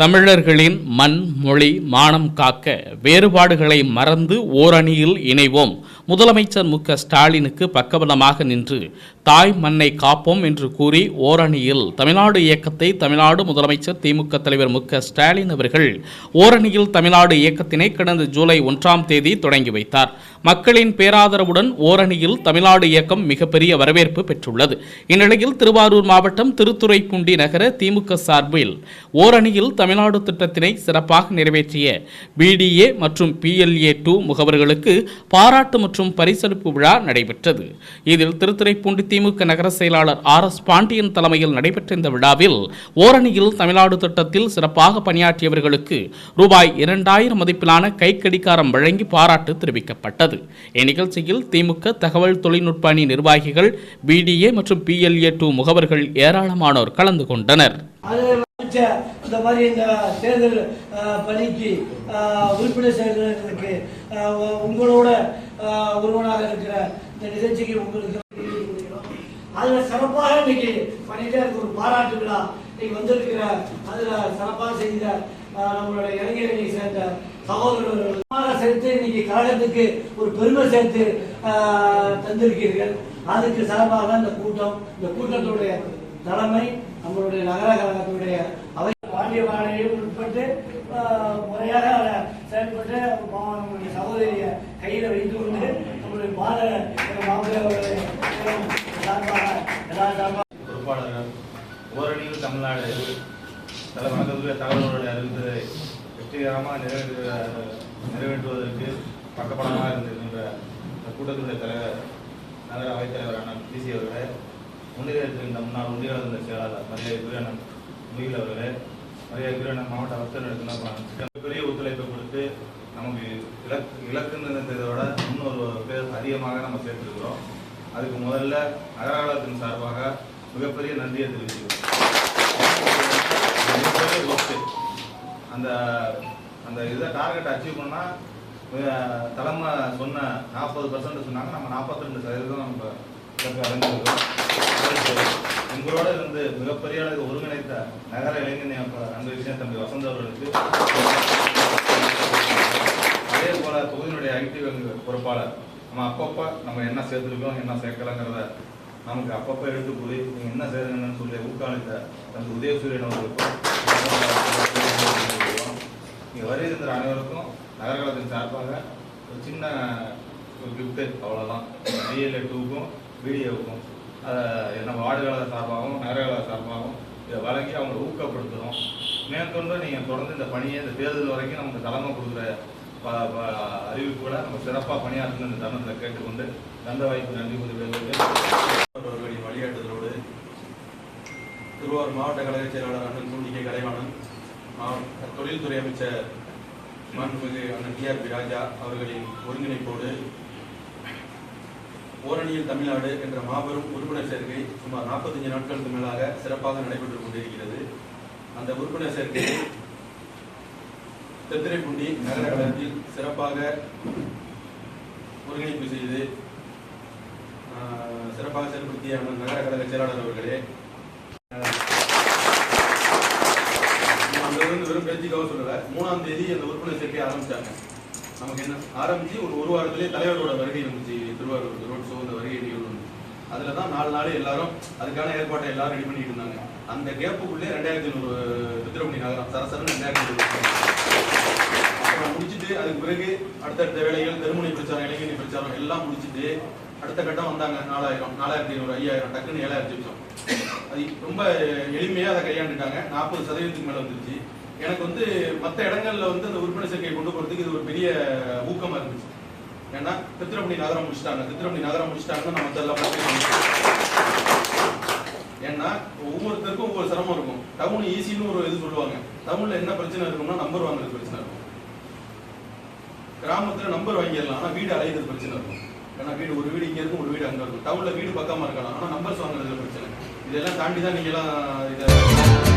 தமிழர்களின் மண் மொழி மானம் காக்க வேறுபாடுகளை மறந்து ஓரணியில் இணைவோம். முதலமைச்சர் மு க ஸ்டாலினுக்கு பக்கபலமாக நின்று தாய் மண்ணை காப்போம் என்று கூறி ஓரணியில் தமிழ்நாடு இயக்கத்தை தமிழ்நாடு முதலமைச்சர் திமுக தலைவர் மு ஸ்டாலின் அவர்கள் ஓரணியில் தமிழ்நாடு இயக்கத்தினை கடந்த ஜூலை ஒன்றாம் தேதி தொடங்கி வைத்தார். மக்களின் பேராதரவுடன் ஓரணியில் தமிழ்நாடு இயக்கம் மிகப்பெரிய வரவேற்பு பெற்றுள்ளது. இந்நிலையில் திருவாரூர் மாவட்டம் திருத்துறைப்பூண்டி நகர திமுக சார்பில் ஓரணியில் தமிழ்நாடு திட்டத்தினை சிறப்பாக நிறைவேற்றிய பிடிஏ மற்றும் பிஎல்ஏ டூ முகவர்களுக்கு பாராட்டு மற்றும் பரிசளிப்பு விழா நடைபெற்றது. இதில் திருத்துறைப்பூண்டி திமுக நகர செயலாளர் ஆர் எஸ் பாண்டியன் தலைமையில் நடைபெற்ற இந்த விழாவில் ஓரணியில் தமிழ்நாடு திட்டத்தில் சிறப்பாக பணியாற்றியவர்களுக்கு ரூபாய் இரண்டாயிரம் மதிப்பிலான கைக்கடிகாரம் வழங்கி பாராட்டு தெரிவிக்கப்பட்டது. இந்நிகழ்ச்சியில் திமுக தகவல் தொழில்நுட்ப அணி நிர்வாகிகள் பிடிஏ மற்றும் பிஎல்ஏ டூ முகவர்கள் ஏராளமானோர் கலந்து கொண்டனர். இந்த மாதிரி இந்த தேர்தல் பணிக்கு உறுப்பினர் சேர்ந்தவர்களுக்கு உங்களோட ஒருவனாக இருக்கிற இந்த நிகழ்ச்சிக்கு உங்களுக்கு அதுல சிறப்பாக இன்னைக்கு பண்ணிட்டே இருக்க ஒரு பாராட்டு விழா இன்னைக்கு வந்திருக்கிற அதுல சிறப்பாக செய்த நம்மளுடைய இளைஞரணி சேர்ந்த சகோதரர்கள் சேர்த்து இன்னைக்கு கழகத்துக்கு ஒரு பெருமை சேர்த்து தந்திருக்கிறீர்கள். அதுக்கு சார்பாக இந்த கூட்டம் இந்த கூட்டத்துடைய தலைமை நம்மளுடைய நகர கழகத்துடைய அவை பாண்டிய வாழையும் உட்பட்டு முறையாக செயல்பட்டு நம்மளுடைய சகோதரிய கையில் வைத்து கொண்டு நம்மளுடைய பாத மாப்பிள்ளை பொறுப்பாளர்கள் ஓரணியில் தமிழ்நாடு தலை வணக்கத்துடைய தகவல்களுடைய அறிவித்ததை வெற்றிகரமாக நிறைவேற்ற நிறைவேற்றுவதற்கு பக்கப்படமாக இருந்திருக்கின்ற கூட்டத்துடைய தலைவர் நகர அவைத்தலைவர் அண்ணன் பிசி அவர்களே முன்னிலையத்திருந்த முன்னாள் ஒன்றியாளர் இருந்த செயலாளர் மரியாதைக்குரிய அண்ணன் முகில் அவர்களே மரியாதைக்குரிய அண்ணன் மாவட்ட அவசர நடத்தின பெரிய ஒத்துழைப்பை கொடுத்து நமக்கு இலக்கு இலக்குன்னு நிர்ணயித்ததை விட இன்னொரு பேர் அதிகமாக நம்ம சேர்த்துருக்கிறோம். அதுக்கு முதல்ல நகராலயத்தின் சார்பாக மிகப்பெரிய நன்றியை தெரிவிச்சுக்கிறோம் மிகப்பெரிய அந்த அந்த இதை டார்கெட் அச்சீவ் பண்ணால் தலைமை சொன்ன நாற்பது பர்சன்ட் சொன்னாங்க. நம்ம நாற்பத்தி ரெண்டு சதவீதம் நம்ம இலக்கு அடைஞ்சிருக்கோம் உங்களோட இருந்து மிகப்பெரிய அளவு ஒருங்கிணைத்த நகர இளைஞர் அப்ப அந்த விஷயம் தம்பி வசந்த் அவர்களுக்கு அதே போல தொகுதியினுடைய ஐடி பொறுப்பாளர். நம்ம அப்பப்போ நம்ம என்ன சேர்த்துருக்கோம் என்ன சேர்க்கலங்கிறத நமக்கு அப்பப்போ எடுத்து போய் நீங்கள் என்ன செய்யணும்னு சொல்லி ஊக்காளித்த தம்பி உதயசூரியன் அவர்களுக்கும் இங்கே வருகின்ற அனைவருக்கும் நகரகலத்தின் சார்பாக ஒரு சின்ன ஒரு கிஃப்ட்டு அவ்வளோதான் ஐஎல்ஏ டூக்கும் பிடிஏவுக்கும் நம்ம வார்டுகள சார்பாகவும் நகரகள சார்பாகவும் இதை வழங்கி அவங்களை ஊக்கப்படுத்துகிறோம் மேற்கொண்டு நீங்கள் தொடர்ந்து இந்த பணியை இந்த தேர்தல் வரைக்கும் நமக்கு தலைமை கொடுக்குற ப- ப- நம்ம சிறப்பாக பணியாற்றணும் இந்த தருணத்தில் கேட்டுக்கொண்டு தந்த வாய்ப்பு நன்றி கூறி அவர்களின் வழிகாட்டுதலோடு திருவாரூர் மாவட்ட கழக செயலாளர் அண்ணன் சூண்டிகை கலைவாணன் மாவட்ட தொழில்துறை அமைச்சர் மாண்புமிகு அண்ணன் டிஆர்பி ராஜா அவர்களின் ஒருங்கிணைப்போடு ஓரணியில் தமிழ்நாடு என்ற மாபெரும் உறுப்பினர் சேர்க்கை சுமார் நாற்பத்தஞ்சு நாட்களுக்கு மேலாக சிறப்பாக நடைபெற்றுக் கொண்டிருக்கிறது. அந்த உறுப்பினர் சேர்க்கையை திருத்துறைப்பூண்டி நகர கழகத்தில் சிறப்பாக ஒருங்கிணைப்பு செய்து சிறப்பாக செயல்படுத்திய அண்ணன் நகர கழக செயலாளர் அவர்களே அந்த வெறும் பேச்சுக்காக சொல்லல. மூணாம் தேதி அந்த உறுப்பினர் சேர்க்கை ஆரம்பிச்சாங்க. நமக்கு என்ன ஆரம்பிச்சு ஒரு ஒரு வாரத்திலே தலைவரோட வருகை வந்துச்சு திருவாரூர் ரோட் ஷோ அந்த வருகை நிகழ்வு வந்து. அதுல தான் நாலு நாள் எல்லாரும் அதுக்கான ஏற்பாட்டை எல்லாரும் ரெடி பண்ணிட்டு இருந்தாங்க. அந்த கேப்புக்குள்ளே ரெண்டாயிரத்தி ஐநூறு திருத்திரமணி நகரம் சரசரன்னு ரெண்டாயிரத்தி ஐநூறு முடிச்சுட்டு அதுக்கு பிறகு அடுத்தடுத்த வேலைகள் தெருமுனை பிரச்சாரம் இளைஞனி பிரச்சாரம் எல்லாம் முடிச்சிட்டு அடுத்த கட்டம் வந்தாங்க நாலாயிரம் நாலாயிரத்தி ஐநூறு ஐயாயிரம் டக்குன்னு ஏழாயிரத்தி லட்சம் அது ரொம்ப எளிமையாக அதை கையாண்டுட்டாங்க. நாற்பது சதவீதத்துக்கு மேலே வந்துருச்சு. எனக்கு வந்து மற்ற இடங்கள்ல வந்து அந்த உறுப்பினர் சேர்க்கையை கொண்டு போகிறதுக்கு இது ஒரு பெரிய ஊக்கமாக இருந்துச்சு. ஏன்னா திருத்திரப்பணி நகரம் முடிச்சிட்டாங்க. திருத்திரப்பணி நகரம் முடிச்சிட்டாங்கன்னா நம்ம மத்தெல்லாம் டவுன் ஈஸின்னு ஒரு இது சொல்லுவாங்க. டவுன்ல என்ன பிரச்சனை இருக்கும்னா நம்பர் வாங்குறது பிரச்சனை இருக்கும். கிராமத்துல நம்பர் வாங்கிடலாம் ஆனா வீடு அலையிறது பிரச்சனை இருக்கும். ஏன்னா வீடு ஒரு வீடு இங்க இருக்கும் ஒரு வீடு அங்க இருக்கும். டவுன்ல வீடு பக்கமா இருக்கலாம் ஆனா நம்பர்ஸ் வாங்குறதுல பிரச்சனை. இதெல்லாம் தாண்டி தான் நீங்க எல்லாம் இதை